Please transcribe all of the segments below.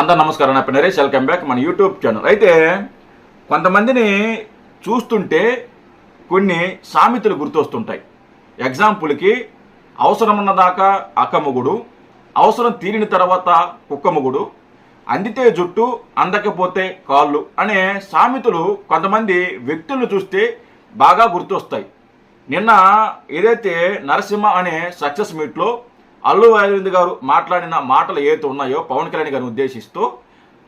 అందరు నమస్కారం నా పేరు నరేష్. వెల్కమ్ బ్యాక్ మన యూట్యూబ్ ఛానల్. అయితే కొంతమందిని చూస్తుంటే కొన్ని సామెతలు గుర్తొస్తుంటాయి. ఎగ్జాంపుల్కి అవసరం ఉన్నదాకా అక్కమ్మగుడు అవసరం తీరిన తర్వాత కుక్కమ్మగుడు అందితే జుట్టు అందకపోతే కాళ్ళు అనే సామెతలు కొంతమంది వ్యక్తులను చూస్తే బాగా గుర్తొస్తాయి. నిన్న ఏదైతే నరసింహ అనే సక్సెస్ మీట్లో అల్లు అరవింద్ గారు మాట్లాడిన మాటలు ఏవైతే ఉన్నాయో పవన్ కళ్యాణ్ గారిని ఉద్దేశిస్తూ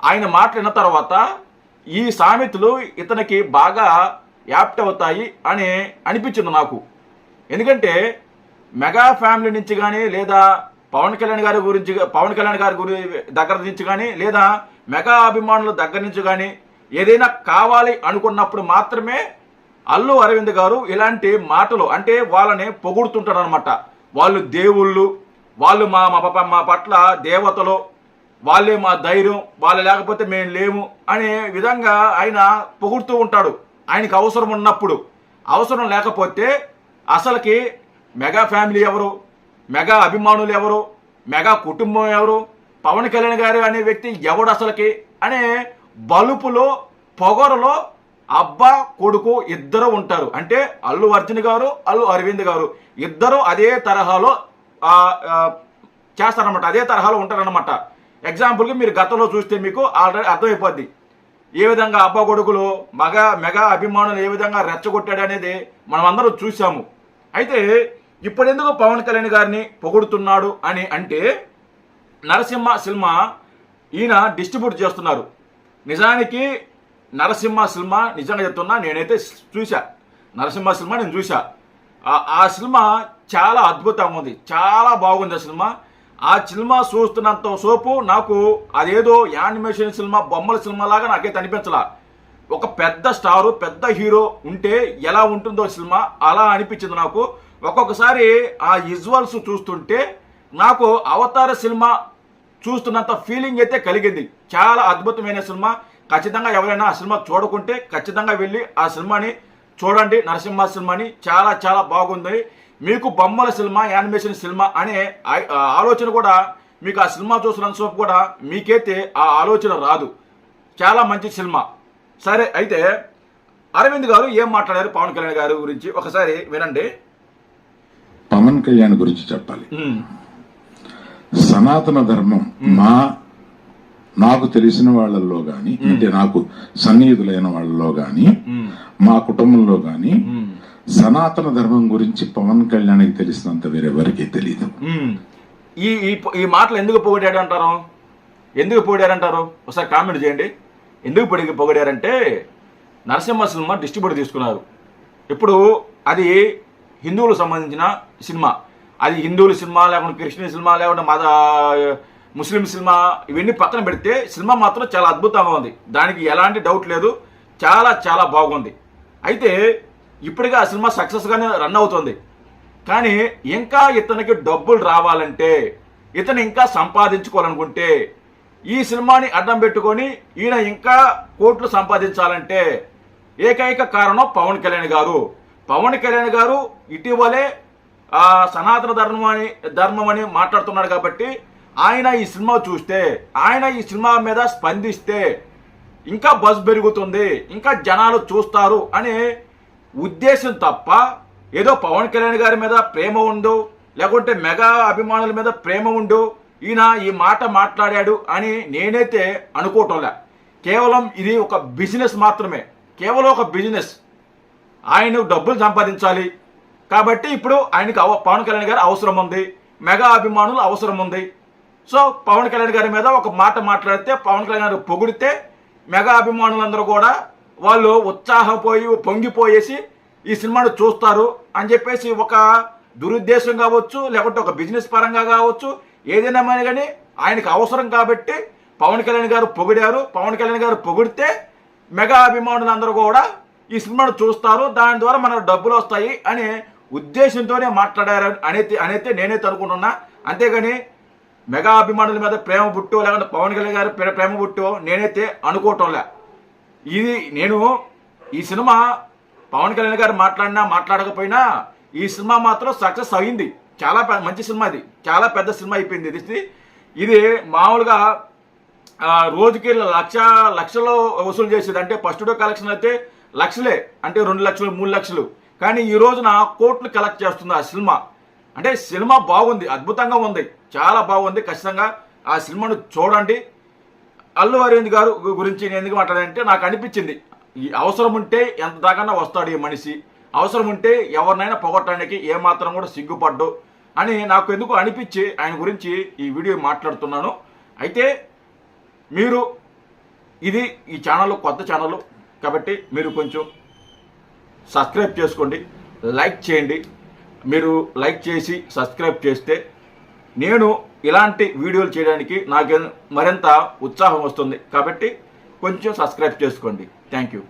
ఆయన మాట్లాడిన తర్వాత ఈ సామెతలు ఇతనికి బాగా యాప్ట్ అవుతాయి అని అనిపించింది నాకు. ఎందుకంటే మెగా ఫ్యామిలీ నుంచి కానీ లేదా పవన్ కళ్యాణ్ గారి గురించి పవన్ కళ్యాణ్ గారి గురి దగ్గర నుంచి కానీ లేదా మెగా అభిమానుల దగ్గర నుంచి కానీ ఏదైనా కావాలి అనుకున్నప్పుడు మాత్రమే అల్లు అరవింద్ గారు ఇలాంటి మాటలు అంటే వాళ్ళని పొగుడుతుంటారు అనమాట వాళ్ళు దేవుళ్ళు వాళ్ళు మా మా మా పట్ల దేవతలు వాళ్ళే మా ధైర్యం వాళ్ళు లేకపోతే మేము లేము అనే విధంగా ఆయన పొగుడుతూ ఉంటాడు. ఆయనకి అవసరం ఉన్నప్పుడు. అవసరం లేకపోతే అసలుకి మెగా ఫ్యామిలీ ఎవరు? మెగా అభిమానులు ఎవరు? మెగా కుటుంబం ఎవరు? పవన్ కళ్యాణ్ గారు అనే వ్యక్తి ఎవడు అసలుకి? అనే బలుపులో పొగరులో అబ్బా కొడుకు ఇద్దరు ఉంటారు. అంటే అల్లు అర్జున్ గారు అల్లు అరవింద్ గారు. ఇద్దరు అదే తరహాలో చేస్తారనమాట అదే తరహాలో ఉంటారనమాట ఎగ్జాంపుల్కి మీరు గతంలో చూస్తే మీకు ఆల్రెడీ అర్థమైపోద్ది. ఏ విధంగా అబ్బా కొడుకులు మగ మెగా అభిమానులు ఏ విధంగా రెచ్చగొట్టాడు అనేది మనం అందరం చూసాము అయితే ఇప్పుడు ఎందుకు పవన్ కళ్యాణ్ గారిని పొగుడుతున్నాడు అని అంటే నరసింహ సినిమా ఈయన డిస్ట్రిబ్యూట్ చేస్తున్నారు. నిజానికి నరసింహ సినిమా నిజంగా చెప్తున్నా నేనైతే చూశా. నరసింహ సినిమా నేను చూశా. ఆ- సినిమా చాలా అద్భుతంగా ఉంది. చాలా బాగుంది ఆ సినిమా. ఆ సినిమా చూస్తున్నంత సోపు నాకు అదేదో యానిమేషన్ సినిమా బొమ్మల సినిమా లాగా నాకైతే అనిపించలా. ఒక పెద్ద స్టారు పెద్ద హీరో ఉంటే ఎలా ఉంటుందో సినిమా అలా అనిపించింది నాకు. ఒక్కొక్కసారి ఆ విజువల్స్ చూస్తుంటే నాకు అవతార సినిమా చూస్తున్నంత ఫీలింగ్ అయితే కలిగింది. చాలా అద్భుతమైన సినిమా. ఖచ్చితంగా ఎవరైనా ఆ సినిమా చూడకుంటే ఖచ్చితంగా వెళ్ళి ఆ సినిమాని చూడండి నరసింహ సినిమాని చాలా చాలా బాగుంది. మీకు బొమ్మల సినిమా యానిమేషన్ సినిమా అనే ఆలోచన కూడా మీకు ఆ సినిమా చూసినంత సేపు కూడా మీకైతే ఆ ఆలోచన రాదు. చాలా మంచి సినిమా. సరే అయితే అరవింద్ గారు ఏం మాట్లాడారు పవన్ కళ్యాణ్ గారి గురించి? ఒకసారి వినండి. పవన్ కళ్యాణ్ గురించి చెప్పాలి. సనాతన ధర్మం మా నాకు తెలిసిన వాళ్ళల్లో గాని అంటే నాకు సన్నిహితులైన వాళ్ళలో గాని ఉమ్, మా కుటుంబంలో గాని ఉమ్, సనాతన ధర్మం గురించి పవన్ కళ్యాణ్కి తెలిసినంత వేరెవరికి తెలియదు. ఈ ఈ మాటలు ఎందుకు పొగిడాడు అంటారు ఎందుకు పొగిడారంటారు? ఒకసారి కామెంట్ చేయండి. ఎందుకు పొడిగి పొగిడారంటే నరసింహ సినిమా డిస్ట్రిబ్యూటర్ తీసుకున్నారు. ఇప్పుడు అది హిందువులకు సంబంధించిన సినిమా. అది హిందువుల సినిమా లేకుంటే క్రిస్టియన్ సినిమా లేకుంటే మత ముస్లిం సినిమా ఇవన్నీ పక్కన పెడితే సినిమా మాత్రం చాలా అద్భుతంగా ఉంది. దానికి ఎలాంటి డౌట్ లేదు. చాలా చాలా బాగుంది. అయితే ఇప్పటికే ఆ సినిమా సక్సెస్గానే రన్ అవుతుంది. కానీ ఇంకా ఇతనికి డబ్బులు రావాలంటే ఇతను ఇంకా సంపాదించుకోవాలనుకుంటే ఈ సినిమాని అడ్డం పెట్టుకొని ఈయన ఇంకా కోట్లు సంపాదించాలంటే ఏకైక కారణం పవన్ కళ్యాణ్ గారు. పవన్ కళ్యాణ్ గారు ఇటీవలే సనాతన ధర్మం అని ధర్మం అని మాట్లాడుతున్నాడు కాబట్టి ఆయన ఈ సినిమా చూస్తే ఆయన ఈ సినిమా మీద స్పందిస్తే ఇంకా బజ్ పెరుగుతుంది ఇంకా జనాలు చూస్తారు అనే ఉద్దేశం తప్ప ఏదో పవన్ కళ్యాణ్ గారి మీద ప్రేమ ఉందో లేకుంటే మెగా అభిమానుల మీద ప్రేమ ఉండు ఈయన ఈ మాట మాట్లాడాడు అని నేనైతే అనుకోవటంలే కేవలం ఇది ఒక బిజినెస్ మాత్రమే. కేవలం ఒక బిజినెస్. ఆయన డబ్బులు సంపాదించాలి. కాబట్టి ఇప్పుడు ఆయనకి పవన్ కళ్యాణ్ గారి అవసరం ఉంది మెగా అభిమానులు అవసరం ఉంది. సో పవన్ కళ్యాణ్ గారి మీద ఒక మాట మాట్లాడితే పవన్ కళ్యాణ్ గారు పొగిడితే మెగా అభిమానులందరూ కూడా వాళ్ళు ఉత్సాహపోయి పొంగిపోయేసి ఈ సినిమాను చూస్తారు అని చెప్పేసి ఒక దురుద్దేశం కావచ్చు లేకుంటే ఒక బిజినెస్ పరంగా కావచ్చు ఏదైనా కానీ ఆయనకు అవసరం కాబట్టి పవన్ కళ్యాణ్ గారు పొగిడారు. పవన్ కళ్యాణ్ గారు పొగిడితే మెగా అభిమానులందరూ కూడా ఈ సినిమాను చూస్తారు. దాని ద్వారా మనకు డబ్బులు వస్తాయి అనే ఉద్దేశంతోనే మాట్లాడారు అనేది అనైతే నేనైతే అనుకుంటున్నా అంతేగాని మెగా అభిమానుల మీద ప్రేమ పుట్టో లేకుంటే పవన్ కళ్యాణ్ గారి ప్రేమ పుట్టో నేనైతే అనుకోవటంలే. ఇది నేను ఈ సినిమా పవన్ కళ్యాణ్ గారు మాట్లాడినా మాట్లాడకపోయినా ఈ సినిమా మాత్రం సక్సెస్ అయింది. చాలా మంచి సినిమా ఇది. చాలా పెద్ద సినిమా అయిపోయింది. ఇది ఇది మామూలుగా రోజుకి లక్ష లక్షలో వసూలు చేసేది అంటే ఫస్ట్ డే కలెక్షన్ అయితే లక్షలే. అంటే రెండు లక్షలు మూడు లక్షలు. కానీ ఈ రోజున కోట్లు కలెక్ట్ చేస్తుంది ఆ సినిమా. అంటే సినిమా బాగుంది అద్భుతంగా ఉంది. చాలా బాగుంది. ఖచ్చితంగా ఆ సినిమాను చూడండి. అల్లు అరవింద్ గారు గురించి నేను ఎందుకు మాట్లాడంటే నాకు అనిపించింది ఈ అవసరం ఉంటే ఎంత దాకా వస్తాడు ఈ మనిషి. అవసరం ఉంటే ఎవరినైనా పొగట్టడానికి ఏమాత్రం కూడా సిగ్గుపడ్డు అని నాకు ఎందుకు అనిపించి ఆయన గురించి ఈ వీడియో మాట్లాడుతున్నాను. అయితే మీరు ఇది ఈ ఛానల్ కొత్త ఛానల్ కాబట్టి మీరు కొంచెం సబ్స్క్రైబ్ చేసుకోండి లైక్ చేయండి. మీరు లైక్ చేసి సబ్స్క్రైబ్ చేస్తే నేను ఇలాంటి వీడియోలు చేయడానికి నాకు మరింత ఉత్సాహం వస్తుంది. కాబట్టి కొంచెం సబ్స్క్రైబ్ చేసుకోండి. Thank you